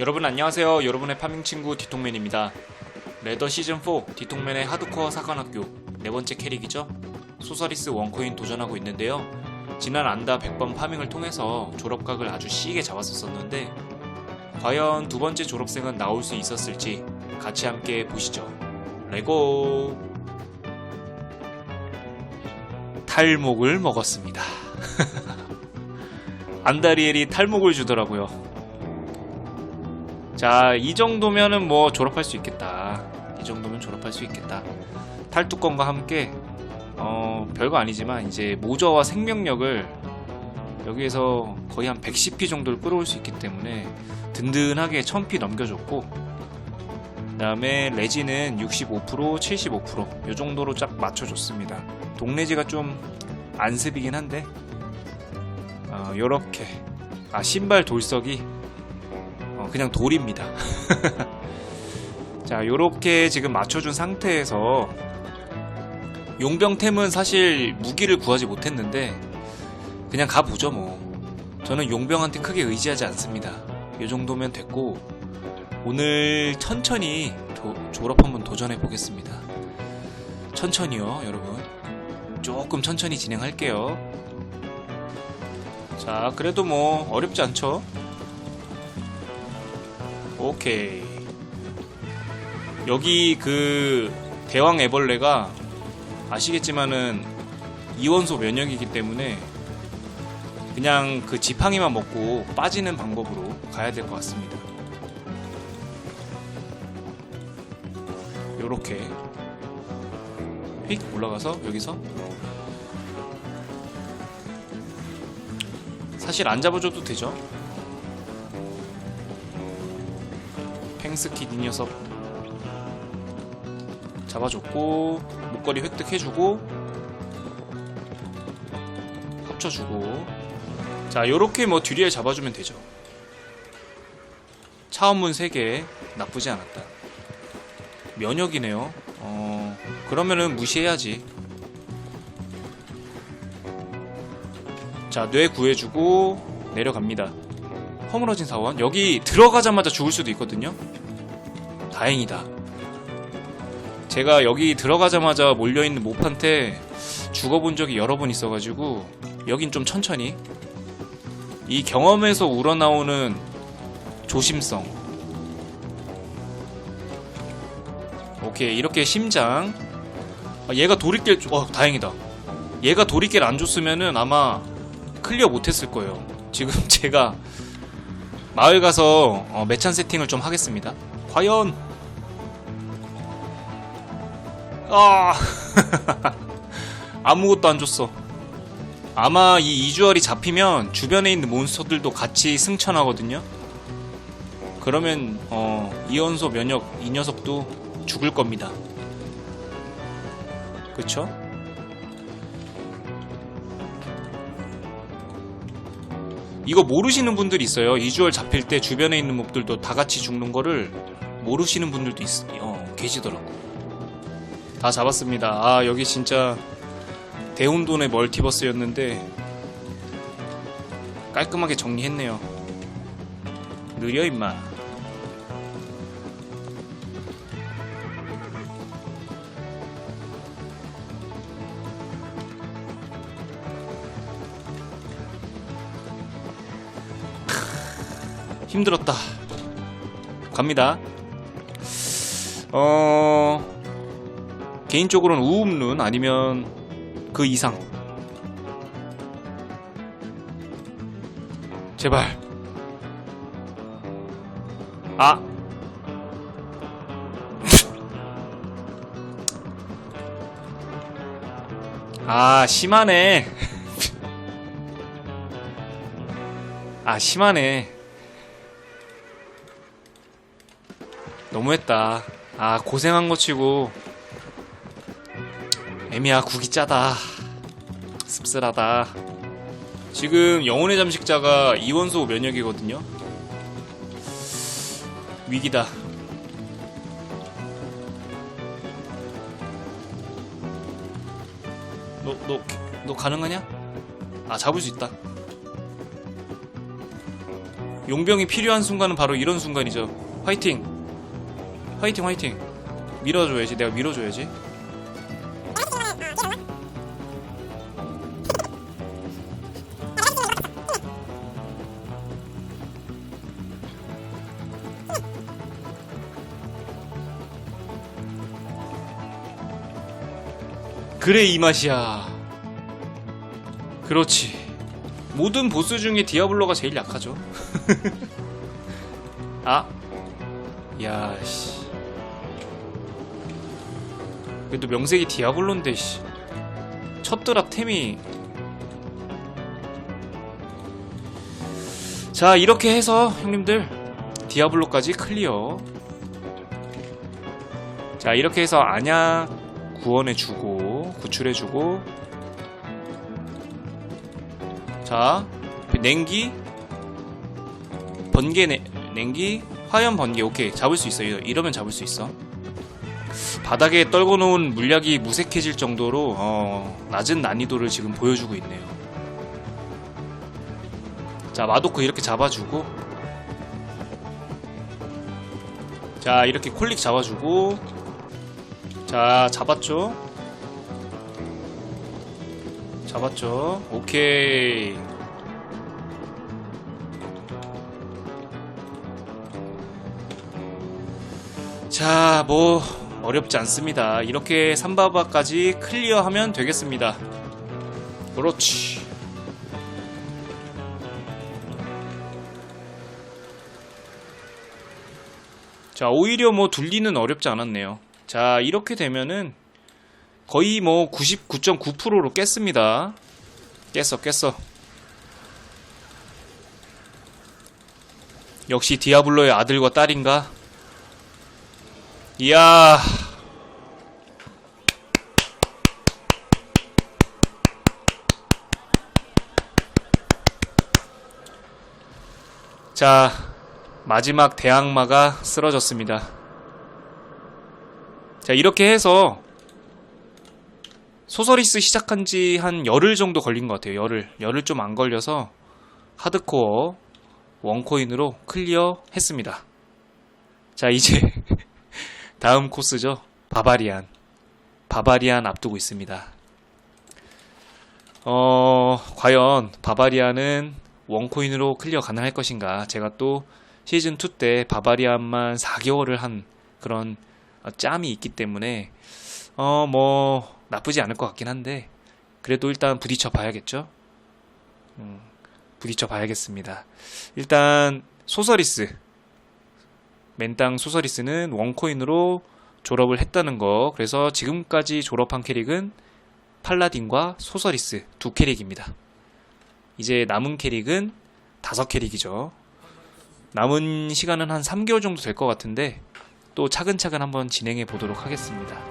여러분 안녕하세요. 여러분의 파밍 친구 뒤통맨입니다. 레더 시즌 4 뒤통맨의 하드코어 사관학교 네 번째 캐릭이죠. 소서리스 원코인 도전하고 있는데요. 지난 안다 100번 파밍을 통해서 졸업각을 아주 시게 잡았었는데 과연 두 번째 졸업생은 나올 수 있었을지 같이 함께 보시죠. 레고 탈목을 먹었습니다. 안다리엘이 탈목을 주더라고요. 자, 이 정도면은 뭐 졸업할 수 있겠다. 이 정도면 졸업할 수 있겠다. 탈뚜껑과 함께 어, 별거 아니지만 이제 모저와 생명력을 여기에서 거의 한 110피 정도를 끌어올 수 있기 때문에 든든하게 1000피 넘겨줬고 그 다음에 레지는 65% 75%요 정도로 쫙 맞춰줬습니다. 동레지가 좀 안습이긴 한데 어, 요렇게 아 신발 돌석이 어, 그냥 돌입니다. 자, 요렇게 지금 맞춰준 상태에서 용병템은 사실 무기를 구하지 못했는데 그냥 가보죠 뭐. 저는 용병한테 크게 의지하지 않습니다. 요 정도면 됐고 오늘 천천히 도- 졸업 한번 도전해 보겠습니다. 천천히요, 여러분. 조금 천천히 진행할게요. 자, 그래도 뭐 어렵지 않죠? 오케이. 여기 그 대왕 애벌레가 아시겠지만은 이원소 면역이기 때문에 그냥 그 지팡이만 먹고 빠지는 방법으로 가야 될 것 같습니다. 요렇게 휙 올라가서 여기서 사실 안 잡아줘도 되죠. 팽스킷 이 녀석. 잡아줬고 목걸이 획득해주고 합쳐주고. 자 요렇게 뭐 뒤리에 잡아주면 되죠. 차원문 3개 나쁘지 않았다. 면역이네요. 어 그러면은 무시해야지. 자뇌 구해주고 내려갑니다. 허물어진 사원. 여기 들어가자마자 죽을 수도 있거든요 다행이다. 제가 여기 들어가자마자 몰려있는 몹한테 죽어본 적이 여러 번 있어가지고 여긴 좀 천천히. 이 경험에서 우러나오는 조심성. 오케이 이렇게 심장. 아, 얘가 도리길 어 다행이다. 얘가 도리길 안 줬으면은 아마 클리어 못했을 거예요. 지금 제가 마을 가서 어, 매찬 세팅을 좀 하겠습니다. 과연 아 아무것도 안 줬어. 아마 이 이주얼이 잡히면 주변에 있는 몬스터들도 같이 승천하거든요. 그러면 어 이연소 면역 이 녀석도 죽을 겁니다. 그쵸? 이거 모르시는 분들이 있어요. 이주얼 잡힐 때 주변에 있는 몹들도 다 같이 죽는 거를 모르시는 분들도 있, 어, 계시더라고. 다 잡았습니다. 아, 여기 진짜 대운돈의 멀티버스였는데 깔끔하게 정리했네요. 느려 임마. 크, 힘들었다. 갑니다. 어 개인적으로는 우음룬 아니면 그 이상. 제발. 아. 아, 심하네. 아, 심하네. 너무했다. 아, 고생한 거 치고 애미야 국이 짜다 씁쓸하다 지금 영혼의 잠식자가 이원소 면역이거든요 위기다 너 너 너 가능하냐? 아 잡을 수 있다 용병이 필요한 순간은 바로 이런 순간이죠. 화이팅! 화이팅, 화이팅! 밀어줘야지. 내가 밀어줘야지. 그래 이 맛이야. 그렇지. 모든 보스 중에 디아블로가 제일 약하죠. 아, 야 씨. 그래도 명색이 디아블로인데 씨. 첫 드랍 템이. 자 이렇게 해서 형님들 디아블로까지 클리어. 자 이렇게 해서 안약 구원해주고 구출해주고 자 냉기 번개 내, 냉기 화염 번개 오케이 잡을 수 있어. 이러- 이러면 잡을 수 있어. 바닥에 떨궈 놓은 물약이 무색해질 정도로 어, 낮은 난이도를 지금 보여주고 있네요. 자 마도크 이렇게 잡아주고 자 이렇게 콜릭 잡아주고 자 잡았죠 잡았죠. 오케이. 자 뭐 어렵지 않습니다. 이렇게 삼바바까지 클리어하면 되겠습니다. 그렇지. 자 오히려 뭐 둘리는 어렵지 않았네요. 자 이렇게 되면은 거의 뭐 99.9%로 깼습니다. 깼어 깼어. 역시 디아블로의 아들과 딸인가? 이야. 자 마지막 대항마가 쓰러졌습니다. 자 이렇게 해서 소서리스 시작한 지 한 열흘 정도 걸린 것 같아요. 열흘. 열흘 좀 안 걸려서 하드코어 원코인으로 클리어 했습니다. 자, 이제 다음 코스죠. 바바리안. 바바리안 앞두고 있습니다. 어, 과연 바바리안은 원코인으로 클리어 가능할 것인가? 제가 또 시즌2 때 바바리안만 4개월을 한 그런 어, 짬이 있기 때문에 어, 뭐, 나쁘지 않을 것 같긴 한데, 그래도 일단 부딪혀 봐야겠죠? 음, 부딪혀 봐야겠습니다. 일단, 소서리스. 맨땅 소서리스는 원코인으로 졸업을 했다는 거. 그래서 지금까지 졸업한 캐릭은 팔라딘과 소서리스 두 캐릭입니다. 이제 남은 캐릭은 다섯 캐릭이죠. 남은 시간은 한 3개월 정도 될 것 같은데, 또 차근차근 한번 진행해 보도록 하겠습니다.